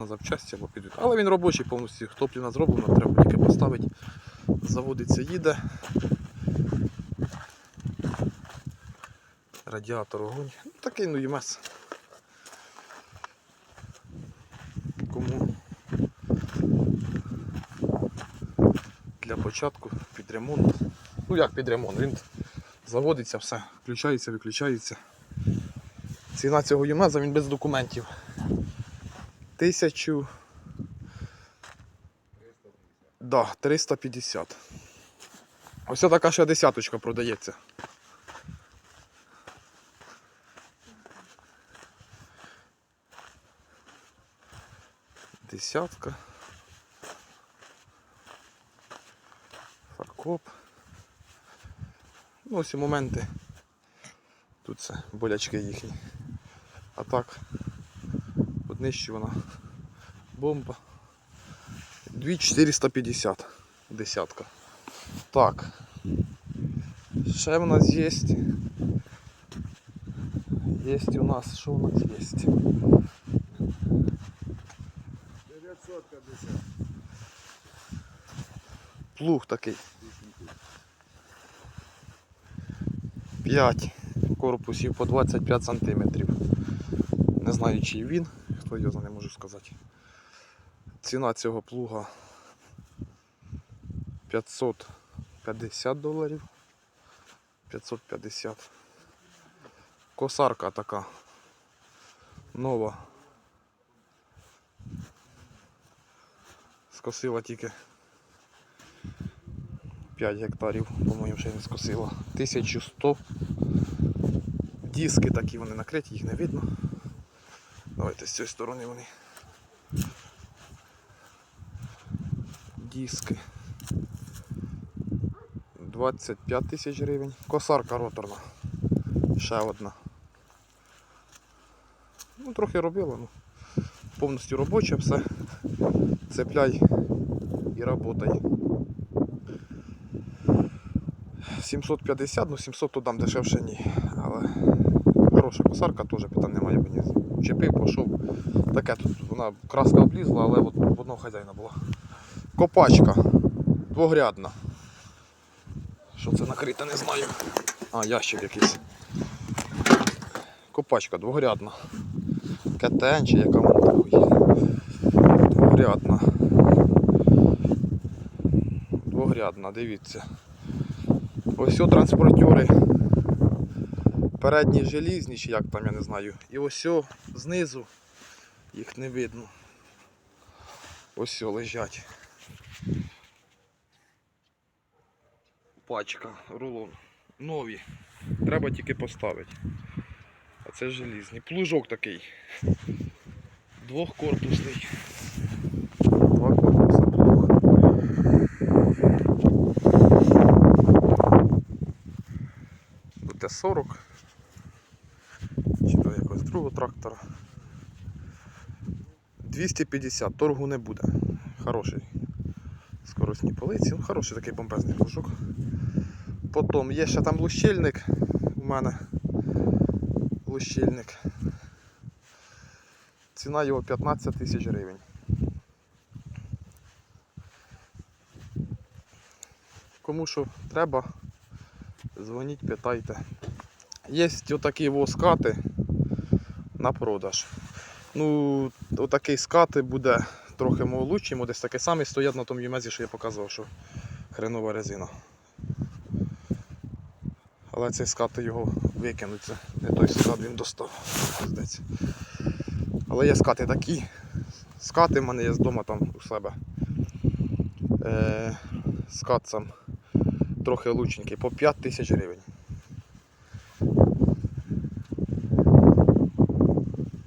на запчасті або підуть. Але він робочий повністю, топліна зроблена, треба тільки поставити. Заводиться, їде. Радіатор огонь. Ну, такий ну ЄМС. Кому для початку під ремонт. Ну як під ремонт? Він заводиться, все, включається, виключається. Ціна цього ЮМЕЗа він без документів. Тисячу. Да, 350. Ось така ще десяточка продається. Десятка. Фаркоп. Ну, ось і моменти. Тут це болячки їхні. А так, однищувана бомба. 2450 десятка. Так. Ще в нас є. Є у нас, що у нас є? 950. Плуг такий. 5 корпусів по 25 сантиметрів. Не знаю, чий він, Хто його не можу сказати. Ціна цього плуга 550 доларів. 550. Косарка така нова. Скосила тільки 5 гектарів, по-моєму, ще не скосила. 1100. Диски такі вони накриті, їх не видно. Давайте з цієї сторони вони. Диски. 25 тисяч гривень. Косарка роторна. Ще одна. Ну, трохи робила, ну. Повністю робоча, все. Цепляй і работай. 750, ну 700 то дам дешевше ні. Але хороша косарка теж питань немає. Мені чепив, пішов. Таке тут вона краска облізла, але от в одного хазяїна була. Копачка двогрядна. Що це накрите, не знаю. А, ящик якийсь. Копачка двогрядна. КТН чи яка вона там. Двогрядна. Двогрядна, дивіться. Ось о транспортери передні желізні, чи як там, я не знаю. І ось о, знизу їх не видно. Ось о, лежать. Пачка, рулон. Нові. Треба тільки поставити. А це желізні. Плужок такий. Двохкорпусний. Два корпуса плуг. Буде 40 другого трактора. 250, торгу не буде. Хороший. Скоростні полиці. Ну, хороший такий бомбезний плужок. Потім є ще там лущильник у мене. Лущильник. Ціна його 15 тисяч гривень. Кому що треба, дзвоніть, питайте. Є отакі воскати на продаж. Ну, отакий скати буде трохи молодший, десь такий самий стоять на тому юмезі, що я показував, що хренова резина. Але цей скат його викинуть, це не той скат він достав. здається. Але є скати такі. Скати в мене є вдома там у себе. Е, скат сам трохи лученький, по 5 тисяч гривень.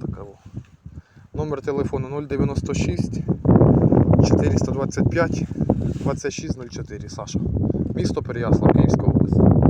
Така во. Номер телефону 096 425 2604 Саша. Місто Переяслав, Київська область.